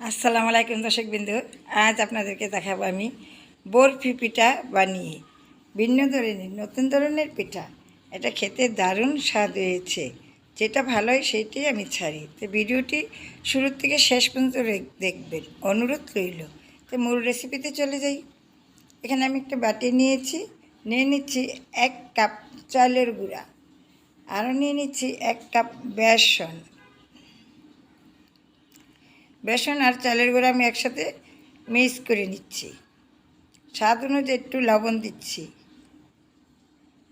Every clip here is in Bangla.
আসসালামু আলাইকুম দর্শক বিন্দু আজ আপনাদেরকে দেখাবো আমি বরফি পিঠা বানিয়ে। ভিন্ন ধরনের নতুন ধরনের পিঠা। এটা খেতে দারুণ স্বাদ হয়েছে। যেটা ভালো হয় সেইটাই আমি ছাড়ি। তো ভিডিওটি শুরুর থেকে শেষ পর্যন্ত দেখবেন। অনুরোধ রইল। তো মূল রেসিপিতে চলে যাই। এখানে আমি একটা বাটি নিয়েছি। নিয়ে নিচ্ছি এক কাপ চালের গুঁড়া। আরও নিয়ে নিচ্ছি এক কাপ বেসন। বেসন আর চালের গুঁড়া আমি একসাথে মিক্স করে নিচ্ছি। স্বাদ অনুযায়ী একটু লবণ দিচ্ছি।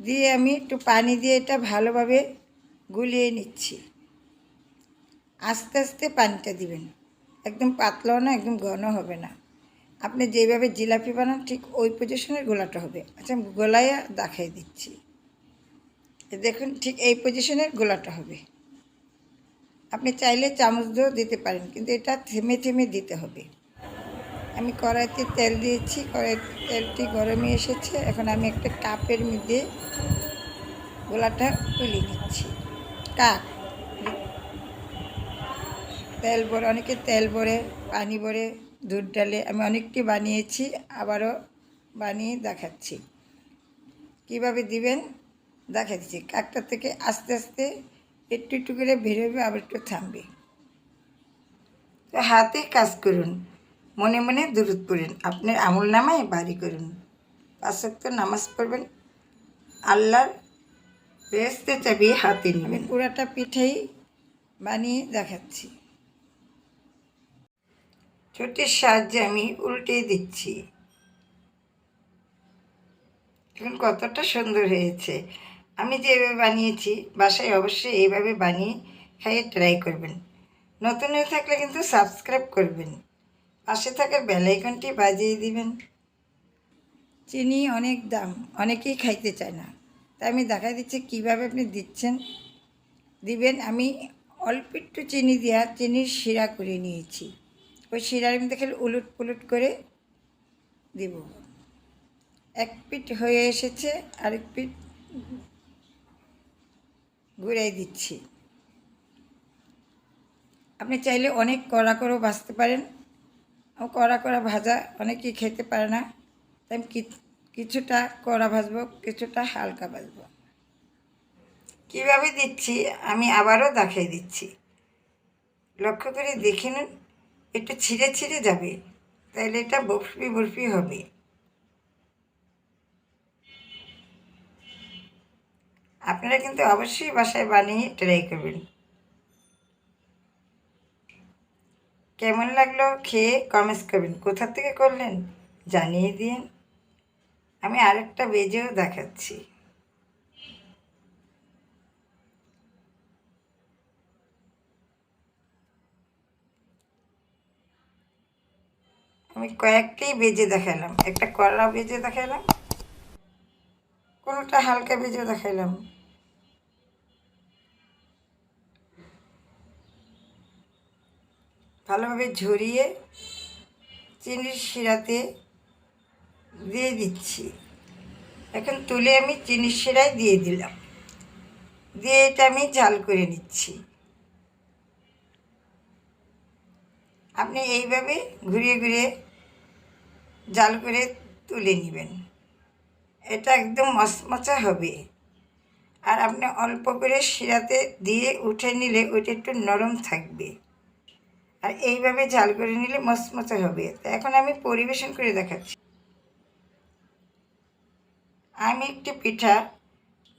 দিয়ে আমি একটু পানি দিয়ে এটা ভালোভাবে গুলিয়ে নিচ্ছি। আস্তে আস্তে পানিটা দিবেন। একদম পাতলাও না, একদম ঘন হবে না। আপনি যেভাবে জিলাপি বানান, ঠিক ওই পজিশনের গোলাটা হবে। আচ্ছা আমি গোলাইয়া দেখাই দিচ্ছি। দেখুন, ঠিক এই পজিশনের গোলাটা হবে। আপনি চাইলে চামচ দিয়েও দিতে পারেন, কিন্তু এটা থেমে থেমে দিতে হবে। আমি কড়াইতে তেল দিয়েছি, কড়াইতে তেলটি গরমে এসেছে। এখন আমি একটা কাপের মধ্যে গোলাটা তুলে নিচ্ছি। কাপ। তেল ভরে, অনেকে তেল ভরে, পানি ভরে দুধ ডালে। আমি অনেকটি বানিয়েছি, আবারও বানিয়ে দেখাচ্ছি। কীভাবে দিবেন? দেখা দিচ্ছি কাকটা থেকে আস্তে আস্তে একটু একটু করে বেরোবে আবার একটু থামবে। তো হাতে কাজ করুন মনে মনে দূরত পড়ুন আপনার আমল নামায় বাড়ি করুন। পাঁচক্ত নামাজ পড়বেন আল্লাহর বেসতে চাবিয়ে হাতে নেবেন। পুরাটা পিঠেই বানিয়ে দেখাচ্ছি। ছোটির সাহায্যে আমি উল্টে দিচ্ছি। এখন কতটা সুন্দর হয়েছে। আমি যে এভাবে বানিয়েছি, বাসায় অবশ্যই এইভাবে বানিয়ে খাইয়ে ট্রাই করবেন। নতুন হয়ে থাকলে কিন্তু সাবস্ক্রাইব করবেন। পাশে থাকার বেলাইকনটি বাজিয়ে দিবেন। চিনি অনেক দাম, অনেকেই খাইতে চায় না। তাই আমি দেখা দিচ্ছি কীভাবে আপনি দিচ্ছেন। দিবেন, আমি অল্প একটু চিনি দেওয়া চিনির শিরা করে নিয়েছি। ওই শিরার মধ্যে খালি উলট পুলট করে দিব। এক পিঠ হয়ে এসেছে, আরেক পিঠ ঘুরাই দিচ্ছি। আপনি চাইলে অনেক কড়া করেও ভাজতে পারেন। কড়া কড়া ভাজা অনেকেই খেতে পারে না। তাই আমি কিছুটা কড়া ভাজবো, কিছুটা হালকা ভাজবো। কীভাবে দিচ্ছি আমি আবারও দেখাই দিচ্ছি। লক্ষ্য করে দেখে নিন, একটু ছিঁড়ে ছিঁড়ে যাবে। তাহলে এটা বরফি বরফি হবে। আপনারা কিন্তু অবশ্যই বাসায় বানিয়ে ট্রাই করবেন। কেমন লাগল খেয়ে কমেন্টস করবেন। কোথা থেকে করলেন জানিয়ে দিন। আমি আরেকটা বেজেও দেখাচ্ছি। আমি কয়েকটি বেজে দেখালাম। একটা কড়া বেজে দেখালাম। কোনোটা হালকা বেজে দেখাইলাম ভালোভাবে ঝরিয়ে চিনির শিরাতে দিয়ে দিচ্ছি। এখন তুলে আমি চিনির শিরায় দিয়ে দিলাম। দিয়ে এটা আমি জাল করে নিচ্ছি। আপনি এইভাবে ঘুরিয়ে ঘুরিয়ে জাল করে তুলে নেবেন। এটা একদম মচমচা হবে। আর আপনি অল্প করে শিরাতে দিয়ে উঠে নিলে ওইটা একটু নরম থাকবে। আর এইভাবে ঝাল করে নিলে মচমচা হবে। এখন আমি পরিবেশন করে দেখাচ্ছি। আমি একটি পিঠা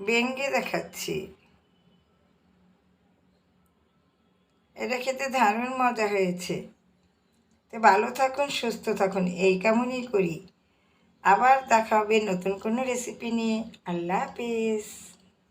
বেঙ্গে দেখাচ্ছি। এটা খেতে দারুণ মজা হয়েছে। তো ভালো থাকুন, সুস্থ থাকুন, এই কেমনই করি। আবার দেখা হবে নতুন কোনো রেসিপি নিয়ে। আল্লাহ হাফিজ।